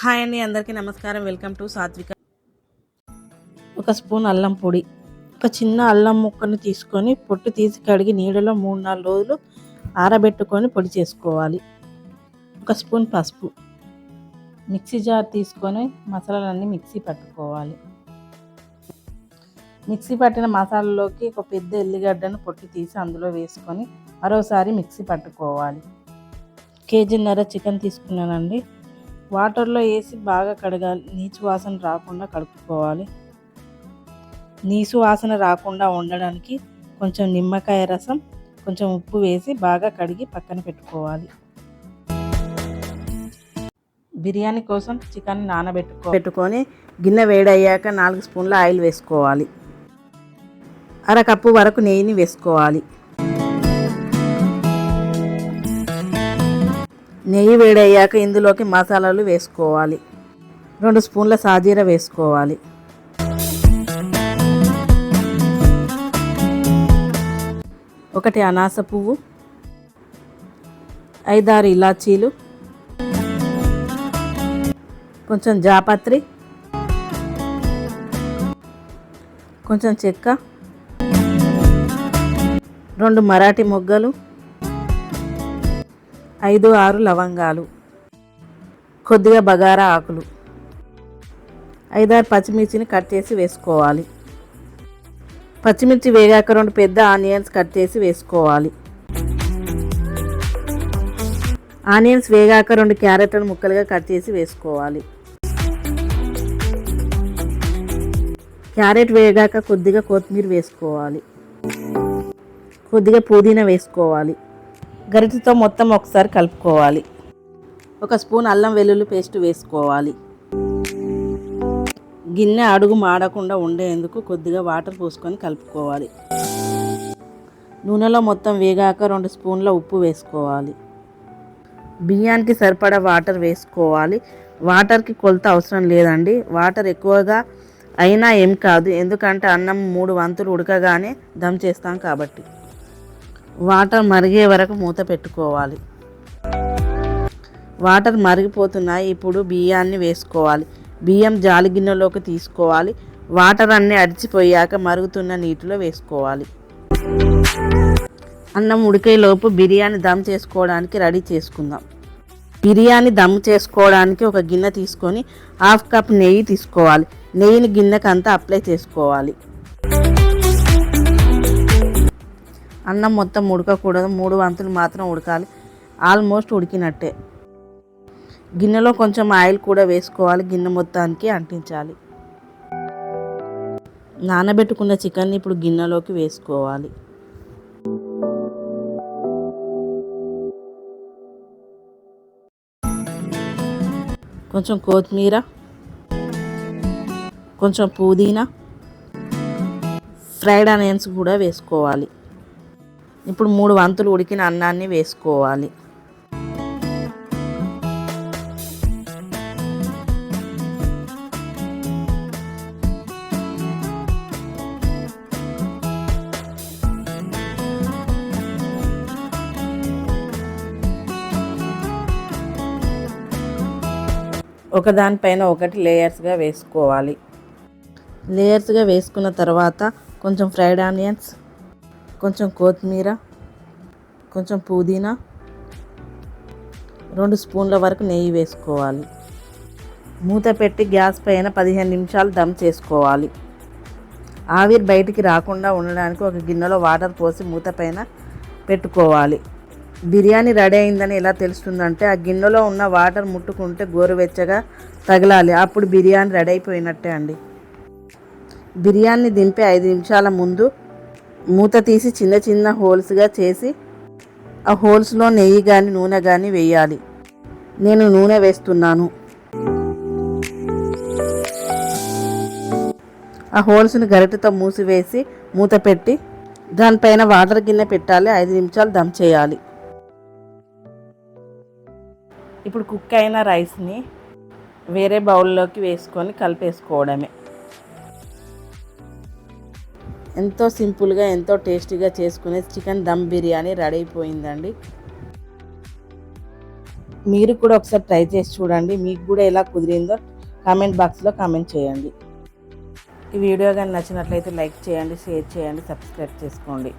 Hi అండి అందరికీ నమస్కారం. వెల్కమ్ టు సాత్విక. ఒక స్పూన్ అల్లం పొడి. ఒక చిన్న అల్లం ముక్కను తీసుకొని పొట్టు తీసి కడిగి నీడలో మూడు నాలుగు రోజులు ఆరబెట్టుకొని పొడి చేసుకోవాలి. ఒక స్పూన్ పసుపు. మిక్సీ జార్ తీసుకొని మసాలాలన్నీ మిక్సీ పట్టుకోవాలి. మిక్సీ పట్టిన మసాలాలోకి ఒక పెద్ద ఎల్లిగడ్డను పొట్టు తీసి అందులో వేసుకొని మరోసారి మిక్సీ పట్టుకోవాలి. కేజీన్నర చికెన్ తీసుకున్నానండి. వాటర్లో వేసి బాగా కడగాలి. నీచు వాసన రాకుండా కడుక్కోవాలి. నీసు వాసన రాకుండా ఉండడానికి కొంచెం నిమ్మకాయ రసం కొంచెం ఉప్పు వేసి బాగా కడిగి పక్కన పెట్టుకోవాలి. బిర్యానీ కోసం చికెన్ నానబెట్టుకో పెట్టుకొని గిన్నె వేడయ్యాక నాలుగు స్పూన్ల ఆయిల్ వేసుకోవాలి. అరకప్పు వరకు నెయ్యిని వేసుకోవాలి. నెయ్యి వేడయ్యాక ఇందులోకి మసాలాలు వేసుకోవాలి. రెండు స్పూన్ల సాజీర వేసుకోవాలి. ఒకటి అనాస పువ్వు. ఐదారు ఇలాచీలు. కొంచెం జాపత్రి. కొంచెం చెక్క. రెండు మరాఠీ మొగ్గలు. ఐదు ఆరు లవంగాలు. కొద్దిగా బగారా ఆకులు. ఐదారు పచ్చిమిర్చిని కట్ చేసి వేసుకోవాలి. పచ్చిమిర్చి వేగాక రెండు పెద్ద ఆనియన్స్ కట్ చేసి వేసుకోవాలి. ఆనియన్స్ వేగాక రెండు క్యారెట్లను ముక్కలుగా కట్ చేసి వేసుకోవాలి. క్యారెట్ వేగాక కొద్దిగా కొత్తిమీర వేసుకోవాలి. కొద్దిగా పుదీనా వేసుకోవాలి. గరిటెతో మొత్తం ఒకసారి కలుపుకోవాలి. ఒక స్పూన్ అల్లం వెల్లుల్లి పేస్ట్ వేసుకోవాలి. గిన్నె అడుగు మాడకుండా ఉండేందుకు కొద్దిగా వాటర్ పోసుకొని కలుపుకోవాలి. నూనెలో మొత్తం వేగాక రెండు స్పూన్ల ఉప్పు వేసుకోవాలి. బియ్యానికి సరిపడా వాటర్ వేసుకోవాలి. వాటర్కి కొలత అవసరం లేదండి. వాటర్ ఎక్కువగా అయినా ఏం కాదు. ఎందుకంటే అన్నం మూడు వంతులు ఉడకగానే దమ్ చేస్తాం కాబట్టి. వాటర్ మరిగే వరకు మూత పెట్టుకోవాలి. వాటర్ మరిగిపోతున్నాయి ఇప్పుడు బియ్యాన్ని వేసుకోవాలి. బియ్యం జాలి గిన్నెలోకి తీసుకోవాలి. వాటర్ అన్నీ అడిచిపోయాక మరుగుతున్న నీటిలో వేసుకోవాలి. అన్నం ఉడికేలోపు బిర్యానీ దమ్ చేసుకోవడానికి రెడీ చేసుకుందాం. బిర్యానీ దమ్ చేసుకోవడానికి ఒక గిన్నె తీసుకొని హాఫ్ కప్ నెయ్యి తీసుకోవాలి. నెయ్యిని గిన్నెకంతా అప్లై చేసుకోవాలి. అన్నం మొత్తం ఉడకకూడదు మూడు వంతులు మాత్రం ఉడకాలి. ఆల్మోస్ట్ ఉడికినట్టే. గిన్నెలో కొంచెం ఆయిల్ కూడా వేసుకోవాలి గిన్నె మొత్తానికి అంటించాలి. నానబెట్టుకున్న చికెన్ని ఇప్పుడు గిన్నెలోకి వేసుకోవాలి. కొంచెం కొత్తిమీర కొంచెం పుదీనా ఫ్రైడ్ ఆనియన్స్ కూడా వేసుకోవాలి. ఇప్పుడు మూడు వంతులు ఉడికిన అన్నాన్ని వేసుకోవాలి. ఒకదానిపైన ఒకటి లేయర్స్గా వేసుకోవాలి. లేయర్స్గా వేసుకున్న తర్వాత కొంచెం ఫ్రైడ్ ఆనియన్స్ కొంచెం కొత్తిమీర కొంచెం పుదీనా రెండు స్పూన్ల వరకు నెయ్యి వేసుకోవాలి. మూత పెట్టి గ్యాస్ పైన పదిహేను నిమిషాలు దమ్ చేసుకోవాలి. ఆవిరి బయటికి రాకుండా ఉండడానికి ఒక గిన్నెలో వాటర్ పోసి మూత పైన పెట్టుకోవాలి. బిర్యానీ రెడీ అయిందని ఎలా తెలుస్తుందంటే ఆ గిన్నెలో ఉన్న వాటర్ ముట్టుకుంటే గోరువెచ్చగా తగలాలి. అప్పుడు బిర్యానీ రెడీ అయిపోయినట్టే అండి. బిర్యానీ దింపే ఐదు నిమిషాల ముందు మూత తీసి చిన్న చిన్న హోల్స్గా చేసి ఆ హోల్స్లో నెయ్యి కానీ నూనె కానీ వేయాలి. నేను నూనె వేస్తున్నాను. ఆ హోల్స్ని గరిటెతో మూసివేసి మూత పెట్టి దానిపైన వాటర్ గిన్నె పెట్టాలి ఐదు నిమిషాలు దమ్ చేయాలి. ఇప్పుడు కుక్ అయిన రైస్ని వేరే బౌల్లోకి వేసుకొని కలిపేసుకోవడమే. ఎంతో సింపుల్గా ఎంతో టేస్టీగా చేసుకునే చికెన్ దమ్ బిర్యానీ రెడీ అయిపోయిందండి. మీరు కూడా ఒకసారి ట్రై చేసి చూడండి. మీకు కూడా ఎలా కుదిరిందో కామెంట్ బాక్స్లో కామెంట్ చేయండి. ఈ వీడియో కానీ నచ్చినట్లయితే లైక్ చేయండి షేర్ చేయండి సబ్స్క్రైబ్ చేసుకోండి.